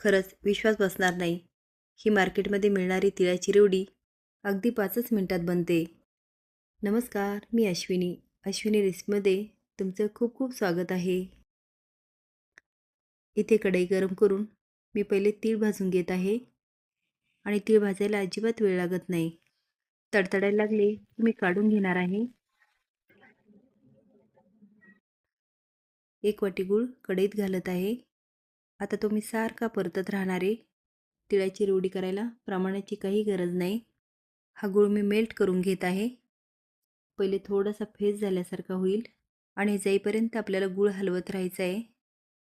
खरंच विश्वास बसणार नाही. ही मार्केटमध्ये मिळणारी तिळाची रेवडी अगदी पाचच मिनटात बनते. नमस्कार मी अश्विनी. अश्विनी रेसिपीमध्ये तुमचं खूप खूप स्वागत आहे. इथे कढई गरम करून मी पहिले तीळ भाजून घेत आहे. आणि तीळ भाजायला अजिबात वेळ लागत नाही. तडतडायला लागले मी काढून घेणार आहे. एक वाटी गूळ कढईत घालत आहे. आता तुम्ही सारखा परतत राहणार आहे. तिळाची रेवडी करायला प्रमाणाची काही गरज नाही. हा गूळ मी मेल्ट करून घेत आहे. पहिले थोडासा फेस झाल्यासारखा होईल आणि जाईपर्यंत आपल्याला गूळ हलवत राहायचं आहे.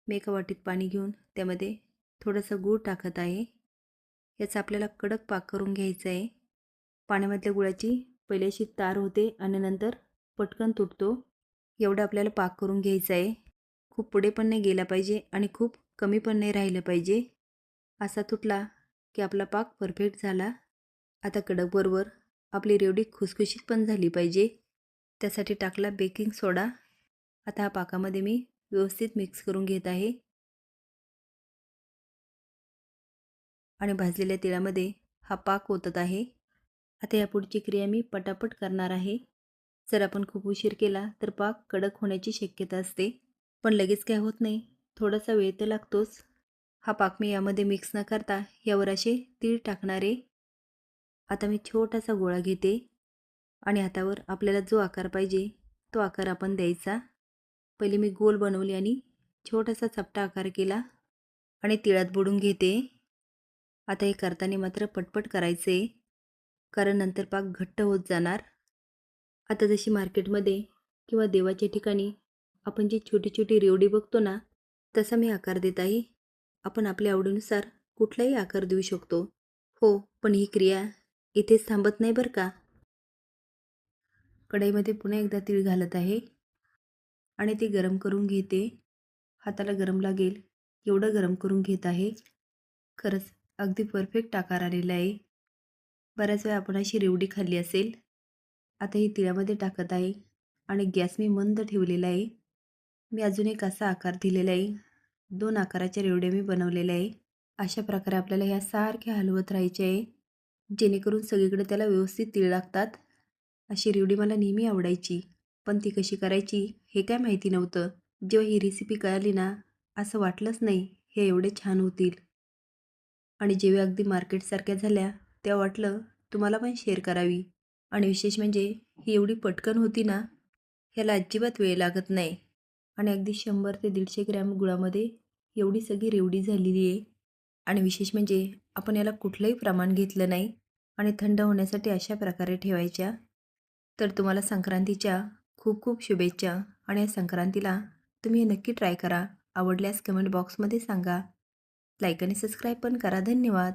मी एका वाटीत पाणी घेऊन त्यामध्ये थोडासा गूळ टाकत आहे. याचा आपल्याला कडक पाक करून घ्यायचा आहे. पाण्यामधल्या गुळाची पहिल्याशी तार होते आणि नंतर पटकन तुटतो. एवढं आपल्याला पाक करून घ्यायचं आहे. खूप पुढे पण नाही गेला पाहिजे आणि खूप कमी पण नाही राहिलं पाहिजे. असा तुटला की आपला पाक परफेक्ट झाला. आता कडकबरोबर आपली रेवडी खुसखुशीत पण झाली पाहिजे. त्यासाठी टाकला बेकिंग सोडा. आता हा पाकामध्ये मी व्यवस्थित मिक्स करून घेत आहे. आणि भाजलेल्या तिळामध्ये हा पाक ओतत आहे. आता या पुढची क्रिया मी पटापट करणार आहे. जर आपण खूप उशीर केला तर पाक कडक होण्याची शक्यता असते. पण लगेच काय होत नाही. थोडासा वेळ तर लागतोच. हा पाक मी यामध्ये मिक्स न करता यावर असे तीळ टाकणारे आता मी छोटासा गोळा घेते आणि हातावर आपल्याला जो आकार पाहिजे तो आकार आपण द्यायचा. पहिले मी गोल बनवली आणि छोटासा चपटा आकार केला आणि तिळात बुडून घेते. आता हे करताना मात्र पटपट करायचे कारण नंतर पाक घट्ट होत जाणार. आता जशी मार्केटमध्ये किंवा देवाच्या ठिकाणी आपण जी छोटी छोटी रेवडी बघतो ना तसा मी आकार देत आहे. आपण आपल्या आवडीनुसार कुठलाही आकार देऊ शकतो. हो पण ही क्रिया इथेच थांबत नाही बरं का? कढईमध्ये पुन्हा एकदा तीळ घालत आहे. आणि ती गरम करून घेते. हाताला गरम लागेल. एवढं गरम करून घेत आहे. खरंच अगदी परफेक्ट आकार आलेला आहे. बऱ्याच वेळा आपण अशी रेवडी खाल्ली असेल. आता ही तिळामध्ये टाकत आहे. आणि गॅस मी मंद ठेवलेला आहे. मी अजून एक असा आकार दिलेला आहे. दोन आकाराच्या रेवड्या मी बनवलेले आहे. अशा प्रकारे आपल्याला ह्या सारख्या हलवत राहायचे आहे. जेणेकरून सगळीकडे त्याला व्यवस्थित तीळ लागतात. अशी रेवडी मला नेहमी आवडायची. पण ती कशी करायची हे काय माहिती नव्हतं. जेव्हा ही रेसिपी कळाली ना असं वाटलंच नाही हे एवढे छान होतील. आणि जेव्हा अगदी मार्केटसारख्या झाल्या तेव्हा वाटलं तुम्हाला पण शेअर करावी. आणि विशेष म्हणजे ही एवढी पटकन होती ना ह्याला अजिबात वेळ लागत नाही. आणि अगदी शंभर ते दीडशे ग्रॅम गुळामध्ये एवढी सगळी रेवडी झालेली आहे. आणि विशेष म्हणजे आपण याला कुठलंही प्रमाण घेतलं नाही आणि थंड होण्यासाठी अशा प्रकारे ठेवायच्या. तर तुम्हाला संक्रांतीच्या खूप खूप शुभेच्छा आणि या संक्रांतीला तुम्ही हे नक्की ट्राय करा. आवडल्यास कमेंट बॉक्समध्ये सांगा. लाईक आणि सबस्क्राईब पण करा. धन्यवाद.